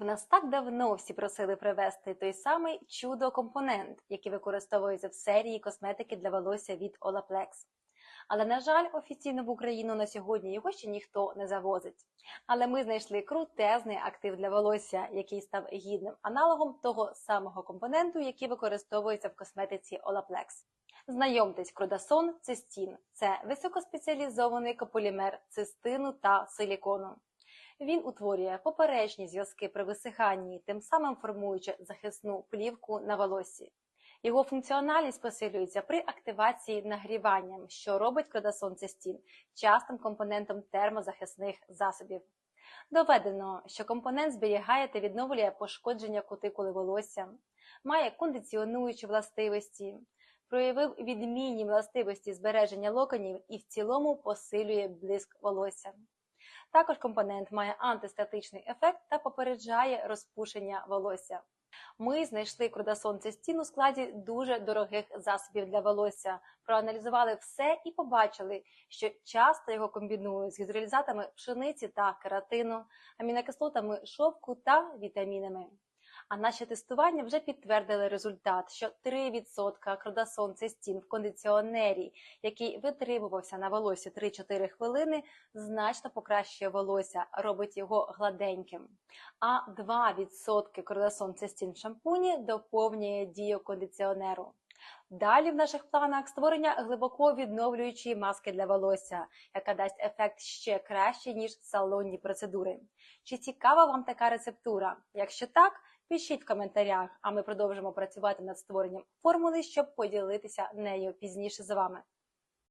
В нас так давно всі просили привезти той самий чудо-компонент, який використовується в серії косметики для волосся від Olaplex. Але, на жаль, офіційно в Україну на сьогодні його ще ніхто не завозить. Але ми знайшли крутезний актив для волосся, який став гідним аналогом того самого компоненту, який використовується в косметиці Olaplex. Знайомтесь, Крудасон Цистін це високоспеціалізований кополімер цистину та силікону. Він утворює поперечні зв'язки при висиханні, тим самим формуючи захисну плівку на волоссі. Його функціональність посилюється при активації нагріванням, що робить Кродасон Цистін частим компонентом термозахисних засобів. Доведено, що компонент зберігає та відновлює пошкодження кутикули волосся, має кондиціонуючі властивості, проявив відмінні властивості збереження локонів і в цілому посилює блиск волосся. Також компонент має антистатичний ефект та попереджає розпушення волосся. Ми знайшли крудасон цистін у складі дуже дорогих засобів для волосся, проаналізували все і побачили, що часто його комбінують з гідролізатами пшениці та кератину, амінокислотами шовку та вітамінами. А наші тестування вже підтвердили результат, що 3% кродасон цистін в кондиціонері, який витримувався на волосі 3-4 хвилини, значно покращує волосся, робить його гладеньким. А 2% кродасон цистін в шампуні доповнює дію кондиціонеру. Далі в наших планах створення глибоко відновлюючої маски для волосся, яка дасть ефект ще краще, ніж салонні процедури. Чи цікава вам така рецептура? Якщо так, пишіть в коментарях, а ми продовжимо працювати над створенням формули, щоб поділитися нею пізніше з вами.